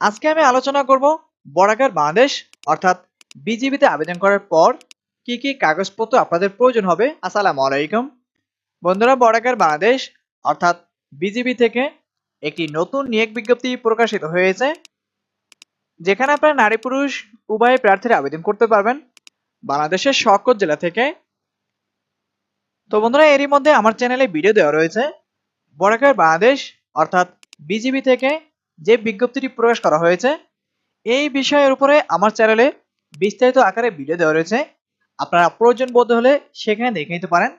আজকে আমি আলোচনা করব বর্ডাকার বাংলাদেশ, অর্থাৎ বিজিবিতে আবেদন করার পর কি কি কাগজপত্র আপনাদের প্রয়োজন হবে। আসসালামু আলাইকুম। বন্ধুরা বর্ডাকার বাংলাদেশ, অর্থাৎ বিজিবি থেকে একটি নতুন নিয়োগ বিজ্ঞপ্তি প্রকাশিত হয়েছে, যেখানে আপনারা নারী পুরুষ উভয় প্রার্থীরা আবেদন করতে পারবেন বাংলাদেশের সকল জেলা থেকে। তো বন্ধুরা, এরই মধ্যে আমার চ্যানেলে ভিডিও দেওয়া রয়েছে। বর্ডাকার বাংলাদেশ, অর্থাৎ বিজিবি থেকে যে বিজ্ঞপ্তিটি প্রকাশ করা হয়েছে, এই বিষয়ের উপরে আমার চ্যানেলে বিস্তারিত আকারে ভিডিও দেওয়া রয়েছে। আপনারা প্রয়োজন বোধ হলে সেখানে দেখে নিতে পারেন।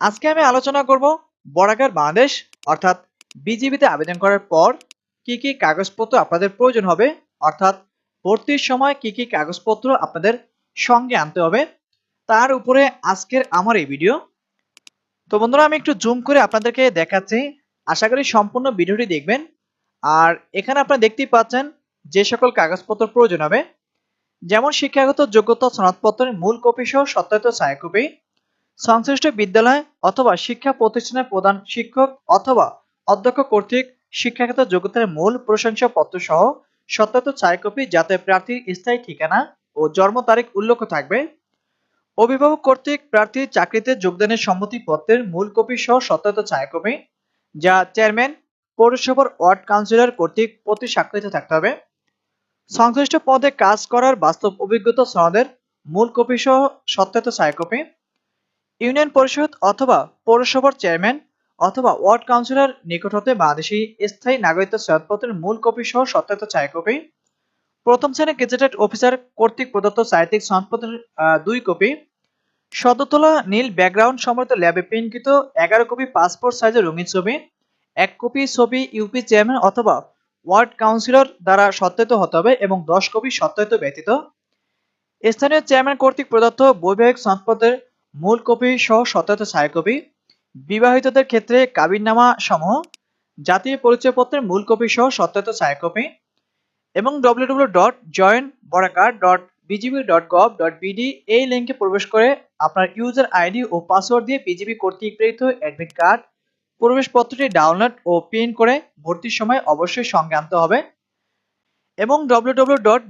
আজকে আমি আলোচনা করব বর্ডাকার বাংলাদেশ, অর্থাৎ বিজিবিতে আবেদন করার পর কি কি কাগজপত্র আপনাদের প্রয়োজন হবে, অর্থাৎ ভর্তির সময় কি কি কাগজপত্র আপনাদের সঙ্গে আনতে হবে, তার উপরে আজকের আমার এই ভিডিও তো বন্ধুরা, আমি একটু জুম করে আপনাদেরকে দেখাচ্ছি। আশা করি সম্পূর্ণ ভিডিওটি দেখবেন। আর এখানে আপনারা দেখতেই পাচ্ছেন যে সকল কাগজপত্র প্রয়োজন হবে। যেমন শিক্ষাগত যোগ্যতা সনদপত্রের মূল কপি সহ সত্যায়িত ছায়া কপি সংশ্লিষ্ট বিদ্যালয় অথবা শিক্ষা প্রতিষ্ঠানের প্রধান শিক্ষক অথবা অধ্যক্ষ কর্তৃক শিক্ষাগত যোগ্যতার মূল প্রশংসাপত্র সহ সত্যায়িত ছায়া কপি যাতে প্রার্থীর স্থায়ী ঠিকানা ও জন্ম তারিখ উল্লেখ থাকবে। অভিভাবক কর্তৃক প্রার্থীর চাকরিতে যোগদানের সম্মতিপত্রের মূল কপি সহ সত্যায়িত ছায়া কপি যা চেয়ারম্যান পৌরসভার ওয়ার্ড কাউন্সিলর কর্তৃক প্রতি স্বাক্ষরিত থাকতে হবে। সংশ্লিষ্ট পদে কাজ করার বাস্তব অভিজ্ঞতা সনদের মূল কপি সহ সত্যায়িত ছায়া কপি ইউনিয়ন পরিষদ অথবা পৌরসভার চেয়ারম্যান অথবা ওয়ার্ড কাউন্সিলর নিকট হতে বাংলাদেশি স্থায়ী নাগরিকত্ব সনদপত্রের মূল কপি সহ সত্যায়িত ছায়া কপি প্রথম শ্রেণির গেজেটেড অফিসার কর্তৃক প্রদত্ত সাহিত্যিক সনদপত্রের দুই কপি সদতলা নীল ব্যাকগ্রাউন্ড সমৃত ল্যাবে প্রিন্টকৃত এগারো কপি পাসপোর্ট সাইজের রঙিন ছবি এক কপি ছবি ইউপি চেয়ারম্যান অথবা ওয়ার্ড কাউন্সিলর দ্বারা সত্যায়িত হতে হবে এবং দশ কপি সত্যায়িত ব্যতীত। স্থানীয় চেয়ারম্যান কর্তৃক প্রদত্ত বৈবাহিক সনদপত্রের মূল কপি সহ সত্যায়িত ছায়া কপি বিবাহিতদের ক্ষেত্রে কাবিননামা সমূহ, জাতীয় পরিচয়পত্রের মূল কপি সহ সত্যায়িত ছায়া কপি এবং WW dot joint বরাকার dot BGB dot gov dot BD এই লিঙ্কে প্রবেশ করে আপনার ইউজার আইডি ও পাসওয়ার্ড দিয়ে বিজিবি কর্তৃক প্রেরিত অ্যাডমিট কার্ড প্রবেশপত্রটি ডাউনলোড ও প্রিন্ট করে ভর্তির সময় অবশ্যই সঙ্গে আনতে হবে। এবং WW dot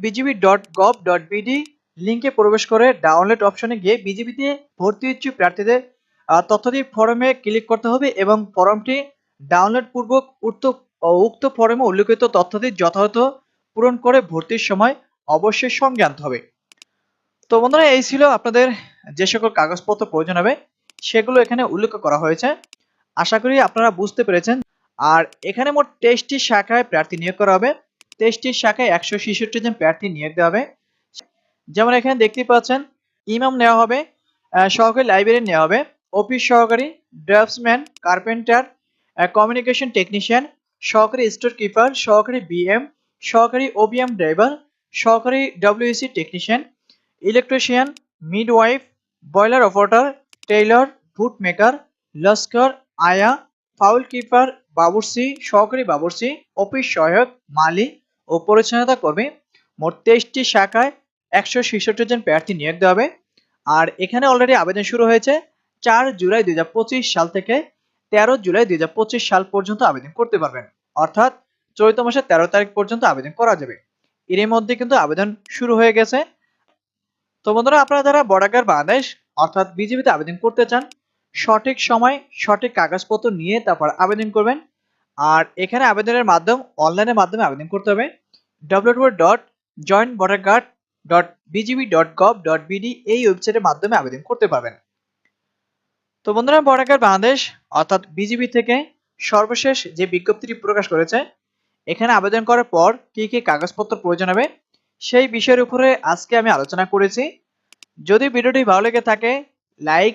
dot gov dot BD লিঙ্কে প্রবেশ করে ডাউনলোড অপশনে গিয়ে বিজিবিতে ভর্তি ইচ্ছুক প্রার্থীদের আহ, তথ্যাদি ফর্মে ক্লিক করতে হবে এবং ফর্মটি ডাউনলোড পূর্বক উক্ত উক্ত ফর্মে উল্লেখিত তথ্যাদি যথাযথ পূরণ করে ভর্তির সময় অবশ্যই সঙ্গে আনতে হবে। তো বন্ধুরা এই ছিল আপনাদের যে সকল কাগজপত্র প্রয়োজন হবে সেগুলো এখানে উল্লেখ করা হয়েছে। আশা করি আপনারা বুঝতে পেরেছেন। আর এখানে মোট তেইশটি শাখায় প্রার্থী নিয়োগ করা হবে। তেইশটি শাখায় একশো ছেষট্টি জন প্রার্থী নিয়োগ দেওয়া হবে। যেমন এখানে দেখতে পাচ্ছেন, ইমাম নেওয়া হবে সহকারী লাইব্রেরি নেওয়া হবে, অফিস সহকারী, ড্রাফটসম্যান, কার্পেন্টার কমিউনিকেশন টেকনিশিয়ান সহকারী স্টোর কিপার সহকারী বিএম সহকারী ওবিএম ড্রাইভার সহকারী WC technician electrician midwife boiler operator tailor food maker Laskar আয়া ফাউল কিপার বাবুর্চি, সহকারী বাবুর্চি, অফিস সহায়ক মালি ও পরিচ্ছন্নতা কর্মী। মোট তেইশটি শাখায় একশো ছেষট্টি জন প্রার্থী নিয়োগ দেওয়া হবে। আর এখানে অলরেডি আবেদন শুরু হয়েছে চার জুলাই দুই হাজার পঁচিশ সাল থেকে তেরো জুলাই দুই হাজার পঁচিশ সাল পর্যন্ত আবেদন করতে পারবেন। অর্থাৎ চৈত মাসের তেরো তারিখ পর্যন্ত আবেদন করা যাবে। এর মধ্যে কিন্তু আবেদন শুরু হয়ে গেছে। তো বন্ধুরা, আপনারা যারা বর্ডাকার বাংলাদেশ, অর্থাৎ বিজেপিতে আবেদন করতে চান সঠিক সময় সঠিক কাগজপত্র নিয়ে তারপর আবেদন করবেন। আর এখানে আবেদনের মাধ্যম, অনলাইনের মাধ্যমে আবেদন করতে হবে। W dot joint voter dot gov dot BD এই ওয়েবসাইটের মাধ্যমে আবেদন করতে পারবেন। তো বন্ধুরা বর্ডাকার বাংলাদেশ অর্থাৎ বিজিবি থেকে সর্বশেষ যে বিজ্ঞপ্তিটি প্রকাশ করেছে, এখানে আবেদন করার পর কি কি কাগজপত্র প্রয়োজন হবে, সেই বিষয়ের উপরে আজকে আমি আলোচনা করেছি। যদি ভিডিওটি ভালো লেগে থাকে লাইক